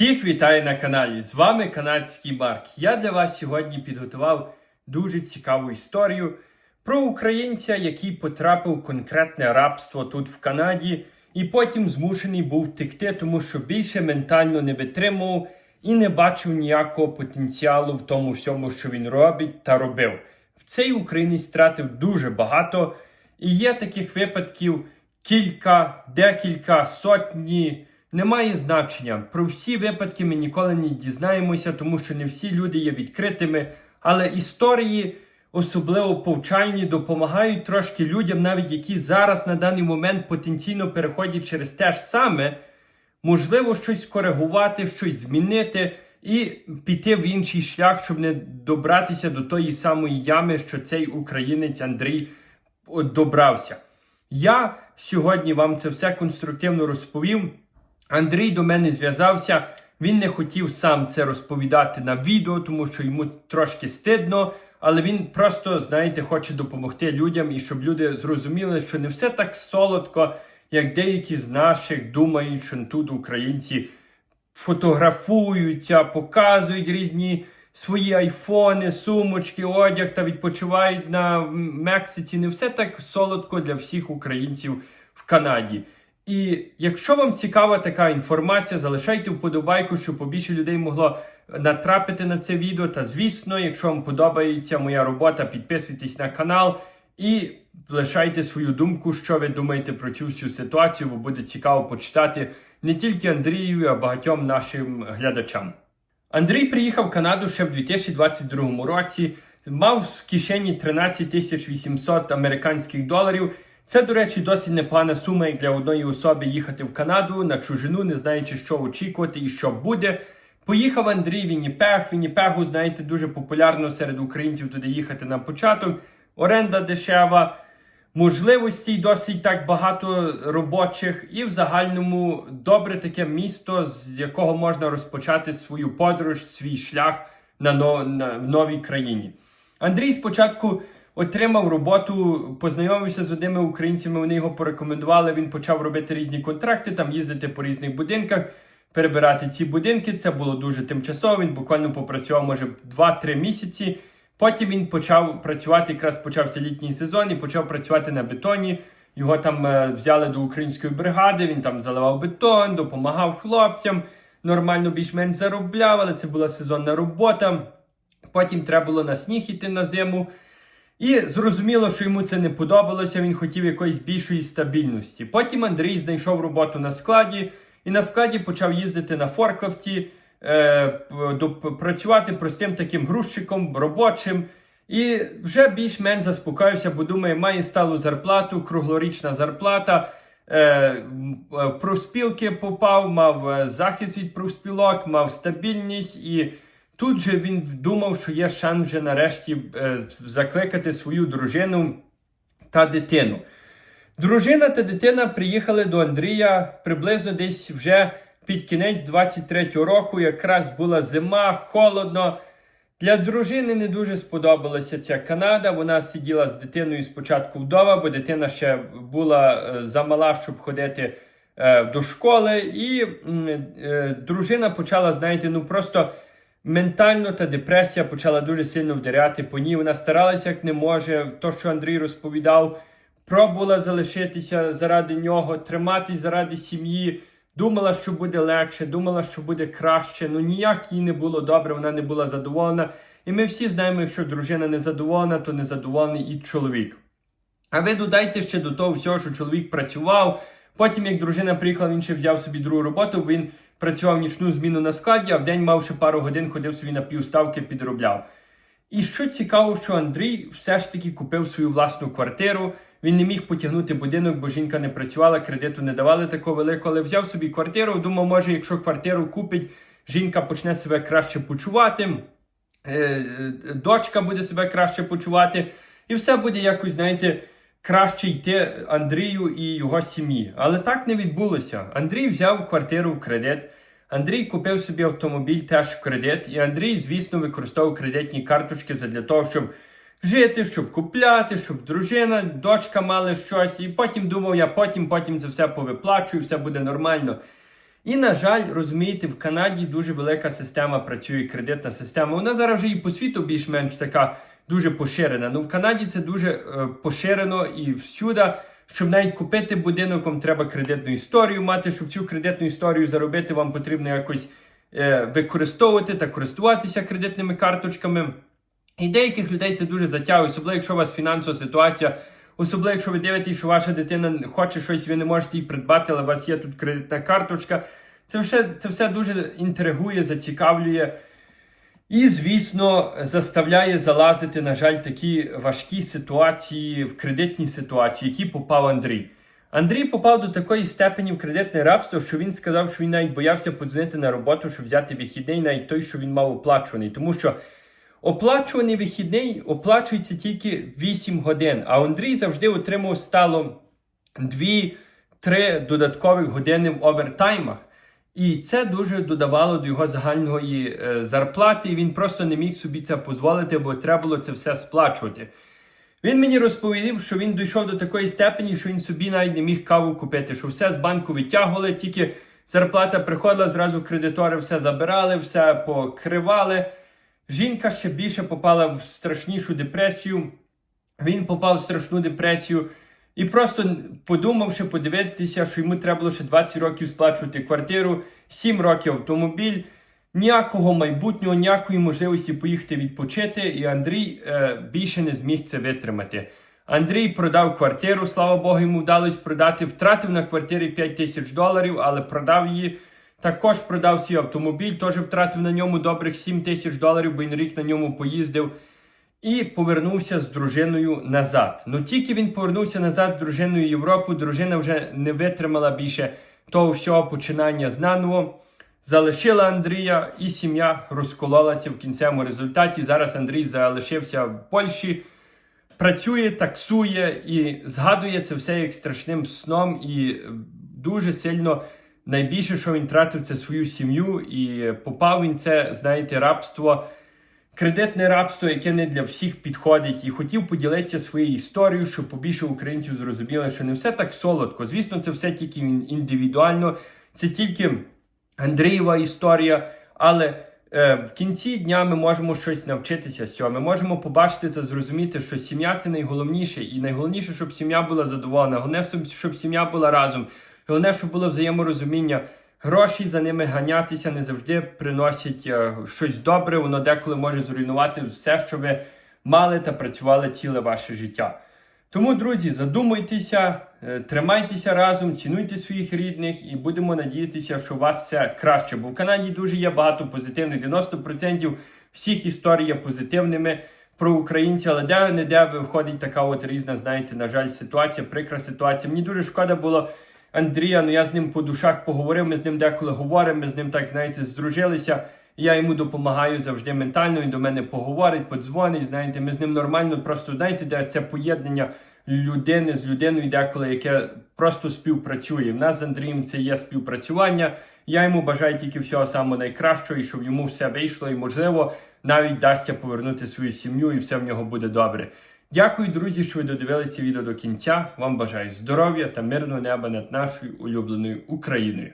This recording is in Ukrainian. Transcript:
Всіх вітаю на каналі. З вами канадський Марк. Я для вас сьогодні підготував дуже цікаву історію про українця, який потрапив в конкретне рабство тут в Канаді, і потім змушений був втекти, тому що більше ментально не витримував і не бачив ніякого потенціалу в тому всьому, що він робить та робив. В цей українець втратив дуже багато, і є таких випадків кілька, декілька, сотні. Немає значення. Про всі випадки ми ніколи не дізнаємося, тому що не всі люди є відкритими. Але історії, особливо повчальні, допомагають трошки людям, навіть які зараз на даний момент потенційно переходять через те ж саме, можливо, щось коригувати, щось змінити і піти в інший шлях, щоб не добратися до тої самої ями, що цей українець Андрій добрався. Я сьогодні вам це все конструктивно розповів. Андрій до мене зв'язався. Він не хотів сам це розповідати на відео, тому що йому трошки стидно. Але він просто, знаєте, хоче допомогти людям і щоб люди зрозуміли, що не все так солодко, як деякі з наших думають, що тут українці фотографуються, показують різні свої айфони, сумочки, одяг та відпочивають на Мексиці. Не все так солодко для всіх українців в Канаді. І якщо вам цікава така інформація, залишайте вподобайку, щоб побільше людей могло натрапити на це відео. Та звісно, якщо вам подобається моя робота, підписуйтесь на канал і лишайте свою думку, що ви думаєте про цю всю ситуацію, бо буде цікаво почитати не тільки Андрію, а багатьом нашим глядачам. Андрій приїхав в Канаду ще в 2022 році, мав в кишені 13 тисяч 800 американських доларів. Це, до речі, досить непогана сума як для одної особи їхати в Канаду на чужину, не знаючи, що очікувати і що буде. Поїхав Андрій в Вінніпег. Вінніпегу, знаєте, дуже популярно серед українців туди їхати на початок. Оренда дешева, можливостей досить так багато робочих, і в загальному добре таке місто, з якого можна розпочати свою подорож, свій шлях на, но, на в новій країні. Андрій спочатку. Отримав роботу, познайомився з одними українцями. Вони його порекомендували. Він почав робити різні контракти, там їздити по різних будинках, перебирати ці будинки. Це було дуже тимчасово. Він буквально попрацював, може, 2-3 місяці. Потім він почав працювати, якраз почався літній сезон і почав працювати на бетоні. Його там е, взяли до української бригади. Він там заливав бетон, допомагав хлопцям. Нормально більш-менш заробляв, але це була сезонна робота. Потім треба було на сніг іти на зиму. І зрозуміло, що йому це не подобалося, він хотів якоїсь більшої стабільності. Потім Андрій знайшов роботу на складі і на складі почав їздити на форклифті, е, працювати простим таким грузчиком, робочим. І вже більш-менш заспокоївся, бо думає, має сталу зарплату, круглорічна зарплата. Е, в профспілки попав, мав е, захист від профспілок, мав стабільність і. Тут же він думав, що є шанс вже нарешті е, закликати свою дружину та дитину. Дружина та дитина приїхали до Андрія приблизно десь вже під кінець 23-го року. Якраз була зима, холодно. Для дружини не дуже сподобалася ця Канада. Вона сиділа з дитиною спочатку вдома, бо дитина ще була е, замала, щоб ходити е, до школи. І дружина почала, знаєте, ну просто. Ментально та депресія почала дуже сильно вдаряти по ній. Вона старалася як не може. То, що Андрій розповідав, пробувала залишитися заради нього, триматись заради сім'ї. Думала, що буде легше, думала, що буде краще. Ну ніяк їй не було добре, вона не була задоволена. І ми всі знаємо, якщо дружина не задоволена, то не задоволений і чоловік. А ви додайте ще до того всього, що чоловік працював. Потім, як дружина приїхала, він ще взяв собі другу роботу, бо він працював нічну зміну на складі, а в день мав ще пару годин, ходив собі на півставки, підробляв. І що цікаво, що Андрій все ж таки купив свою власну квартиру. Він не міг потягнути будинок, бо жінка не працювала, кредиту не давали такого великого, але взяв собі квартиру. Думав, може, якщо квартиру купить, жінка почне себе краще почувати, е, дочка буде себе краще почувати, і все буде якось, знаєте, краще йти Андрію і його сім'ї. Але так не відбулося. Андрій взяв квартиру в кредит. Андрій купив собі автомобіль теж в кредит. І Андрій, звісно, використовував кредитні карточки для того, щоб жити, щоб купляти, щоб дружина, дочка мали щось. І потім думав, я потім, потім це все повиплачую, все буде нормально. І, на жаль, розумієте, в Канаді дуже велика система працює, кредитна система. Вона зараз вже і по світу більш-менш така дуже поширена. Ну в Канаді це дуже е, поширено і всюди. Щоб навіть купити будинок, вам треба кредитну історію мати. Щоб цю кредитну історію заробити, вам потрібно якось е, використовувати та користуватися кредитними карточками. І деяких людей це дуже затягує, особливо якщо у вас фінансова ситуація, особливо якщо ви дивитесь, що ваша дитина хоче щось, ви не можете їй придбати, але у вас є тут кредитна карточка. Це все, це все дуже інтригує, зацікавлює. І, звісно, заставляє залазити, на жаль, такі важкі ситуації, в кредитні ситуації, які попав Андрій. Андрій попав до такої степені в кредитне рабство, що він сказав, що він навіть боявся подзвонити на роботу, щоб взяти вихідний, навіть той, що він мав оплачуваний. Тому що оплачуваний вихідний оплачується тільки 8 годин, а Андрій завжди отримав стало 2-3 додаткових години в овертаймах. І це дуже додавало до його загальної е, зарплати, і він просто не міг собі це дозволити, бо треба було це все сплачувати. Він мені розповів, що він дійшов до такої степені, що він собі навіть не міг каву купити, що все з банку витягували, тільки зарплата приходила, зразу кредитори все забирали, все покривали. Жінка ще більше попала в страшнішу депресію. Він попав в страшну депресію. І просто подумавши, подивитися, що йому треба було ще 20 років сплачувати квартиру, 7 років автомобіль, ніякого майбутнього, ніякої можливості поїхати відпочити. І Андрій е, більше не зміг це витримати. Андрій продав квартиру, слава Богу, йому вдалося продати. Втратив на квартирі 5 тисяч доларів, але продав її. Також продав свій автомобіль, теж втратив на ньому добрих 7 тисяч доларів, бо він рік на ньому поїздив. І повернувся з дружиною назад. Ну тільки він повернувся назад з дружиною Європу, дружина вже не витримала більше того всього починання знаново. Залишила Андрія, і сім'я розкололася в кінцевому результаті. Зараз Андрій залишився в Польщі, працює, таксує і згадує це все як страшним сном. І дуже сильно найбільше, що він тратив, це свою сім'ю, і попав він це, знаєте, рабство. Кредитне рабство, яке не для всіх підходить, і хотів поділитися своєю історією, щоб побільше українців зрозуміли, що не все так солодко. Звісно, це все тільки індивідуально, це тільки Андрієва історія. Але е, в кінці дня ми можемо щось навчитися з цього. Ми можемо побачити та зрозуміти, що сім'я це найголовніше, і найголовніше, щоб сім'я була задоволена. Головне, щоб сім'я була разом. Головне, щоб було взаєморозуміння. Гроші за ними ганятися не завжди приносять е, щось добре, воно деколи може зруйнувати все, що ви мали та працювали ціле ваше життя. Тому, друзі, задумуйтеся, е, тримайтеся разом, цінуйте своїх рідних і будемо надіятися, що у вас все краще. Бо в Канаді дуже є багато позитивних. 90% всіх історій є позитивними про українців, але де-не-де виходить така от різна, знаєте, на жаль, ситуація, прикра ситуація. Мені дуже шкода було. Андрія, ну я з ним по душах поговорив, ми з ним деколи говоримо, ми з ним так, знаєте, здружилися. Я йому допомагаю завжди ментально, він до мене поговорить, подзвонить. Знаєте, ми з ним нормально, просто знаєте, де це поєднання людини з людиною, деколи, яке просто співпрацює. В нас з Андрієм це є співпрацювання. Я йому бажаю тільки всього самого найкращого, і щоб йому все вийшло, і можливо навіть дасться повернути свою сім'ю, і все в нього буде добре. Дякую, друзі, що ви додивилися відео до кінця. Вам бажаю здоров'я та мирного неба над нашою улюбленою Україною.